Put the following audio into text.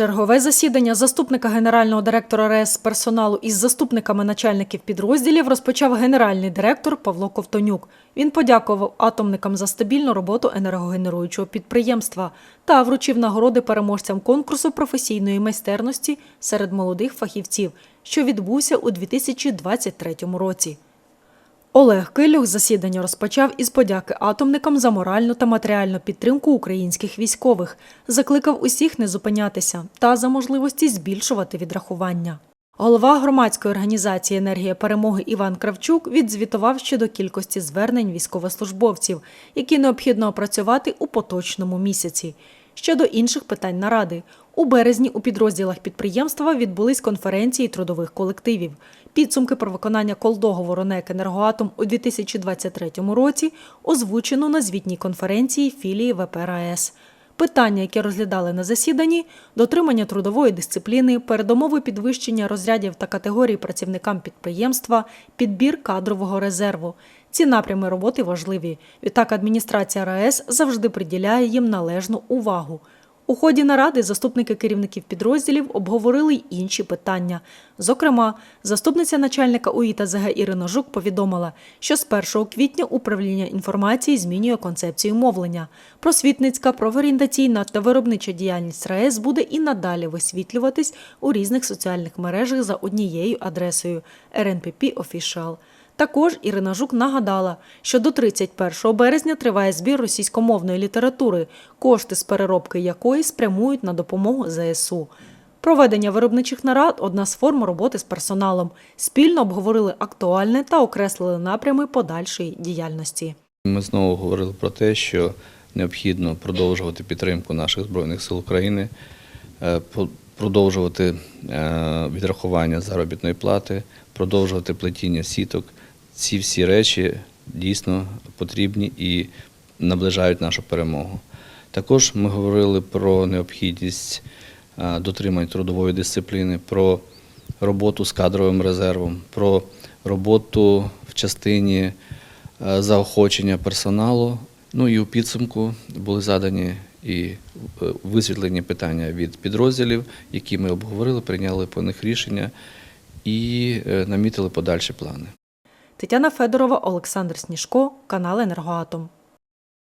Чергове засідання заступника генерального директора РЕС персоналу із заступниками начальників підрозділів розпочав генеральний директор Павло Ковтонюк. Він подякував атомникам за стабільну роботу енергогенеруючого підприємства та вручив нагороди переможцям конкурсу професійної майстерності серед молодих фахівців, що відбувся у 2023 році. Олег Килюх засідання розпочав із подяки атомникам за моральну та матеріальну підтримку українських військових, закликав усіх не зупинятися та за можливості збільшувати відрахування. Голова громадської організації Енергія перемоги Іван Кравчук відзвітував щодо кількості звернень військовослужбовців, які необхідно опрацювати у поточному місяці. Щодо інших питань наради, у березні у підрозділах підприємства відбулись конференції трудових колективів. Підсумки про виконання колдоговору НЕК «Енергоатом» у 2023 році озвучено на звітній конференції філії ВП РАЕС. Питання, які розглядали на засіданні, дотримання трудової дисципліни, передумови підвищення розрядів та категорій працівникам підприємства, підбір кадрового резерву. Ці напрями роботи важливі. Відтак адміністрація РаЕС завжди приділяє їм належну увагу. У ході наради заступники керівників підрозділів обговорили й інші питання. Зокрема, заступниця начальника УІ ЗГ Ірина Жук повідомила, що з 1 квітня управління інформації змінює концепцію мовлення. Просвітницька, профорієнтаційна та виробнича діяльність РаЕС буде і надалі висвітлюватись у різних соціальних мережах за однією адресою RNPP Official. Також Ірина Жук нагадала, що до 31 березня триває збір російськомовної літератури, кошти з переробки якої спрямують на допомогу ЗСУ. Проведення виробничих нарад одна з форм роботи з персоналом. Спільно обговорили актуальне та окреслили напрями подальшої діяльності. Ми знову говорили про те, що необхідно продовжувати підтримку наших Збройних сил України, е, продовжувати е, відрахування заробітної плати, продовжувати плетіння сіток. Ці всі речі дійсно потрібні і наближають нашу перемогу. Також ми говорили про необхідність дотримання трудової дисципліни, про роботу з кадровим резервом, про роботу в частині заохочення персоналу. Ну і у підсумку були задані і е, висвітлені питання від підрозділів, які ми обговорили, прийняли по них рішення і е, намітили подальші плани. Тетяна Федорова, Олександр Сніжко, канал Енергоатом.